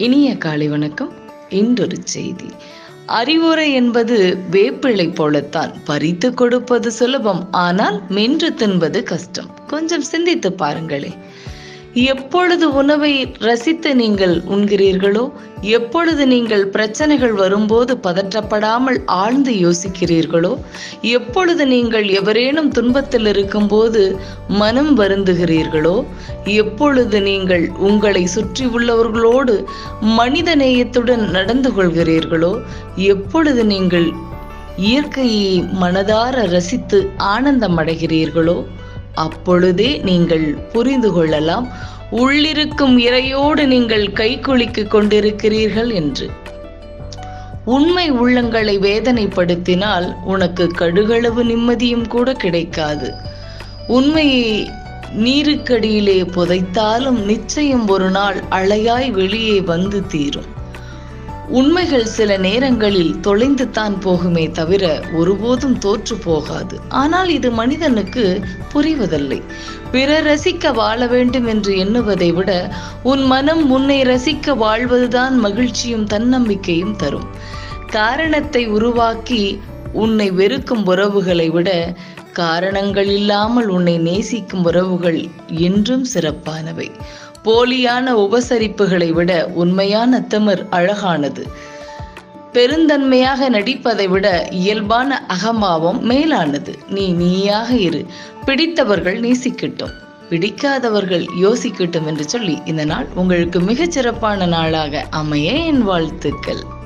இனிய காலை வணக்கம். இன்றொரு செய்தி. அறிவுரை என்பது வேப்பிள்ளை போலத்தான் பறித்து கொடுப்பது சுலபம் ஆனால் மென்று தின்பது கஷ்டம். கொஞ்சம் சிந்தித்து பாருங்களே. எப்பொழுது உணவை ரசித்து நீங்கள் உண்கிறீர்களோ எப்பொழுது நீங்கள் பிரச்சனைகள் வரும்போது பதற்றப்படாமல் ஆழ்ந்து யோசிக்கிறீர்களோ எப்பொழுது நீங்கள் எவரேனும் துன்பத்தில் இருக்கும்போது மனம் வருந்துகிறீர்களோ எப்பொழுது நீங்கள் உங்களை சுற்றி உள்ளவர்களோடு மனித நேயத்துடன் நடந்து கொள்கிறீர்களோ எப்பொழுது நீங்கள் இயற்கையை மனதார ரசித்து ஆனந்தம் அடைகிறீர்களோ அப்பொழுதே நீங்கள் புரிந்து கொள்ளலாம். உள்ளிருக்கும் இறையோடு நீங்கள் கைக்குலுக்கி கொண்டிருக்கிறீர்கள் என்று. உண்மை உள்ளங்களை வேதனைப்படுத்தினால் உனக்கு கடுகளவு நிம்மதியும் கூட கிடைக்காது. உண்மையை நீருக்கடியிலே புதைத்தாலும் நிச்சயம் ஒரு நாள் அலையாய் வெளியே வந்து தீரும். உண்மைகள் சில நேரங்களில் தொலைந்து தான் போகுமே தவிர ஒருபோதும் தோற்று போகாது. ஆனால் இது மனிதனுக்கு புரிவதில்லை. பிறர் ரசிக்க வாழ வேண்டும் என்று எண்ணுவதை விட உன் மனம் உன்னை ரசிக்க வாழ்வதுதான் மகிழ்ச்சியும் தன்னம்பிக்கையும் தரும். காரணத்தை உருவாக்கி உன்னை வெறுக்கும் உறவுகளை விட காரணங்கள் இல்லாமல் உன்னை நேசிக்கும் உறவுகள் என்றும் சிறப்பானவை. போலியான உபசரிப்புகளை விட உண்மையான திமிர் அழகானது. பெருந்தன்மையாக நடிப்பதை விட இயல்பான அகம்பாவம் மேலானது. நீ நீயாக இரு. பிடித்தவர்கள் நேசிக்கட்டும். பிடிக்காதவர்கள் யோசிக்கட்டும் என்று சொல்லி இந்த நாள் உங்களுக்கு மிகச் சிறப்பான நாளாக அமைய என் வாழ்த்துக்கள்.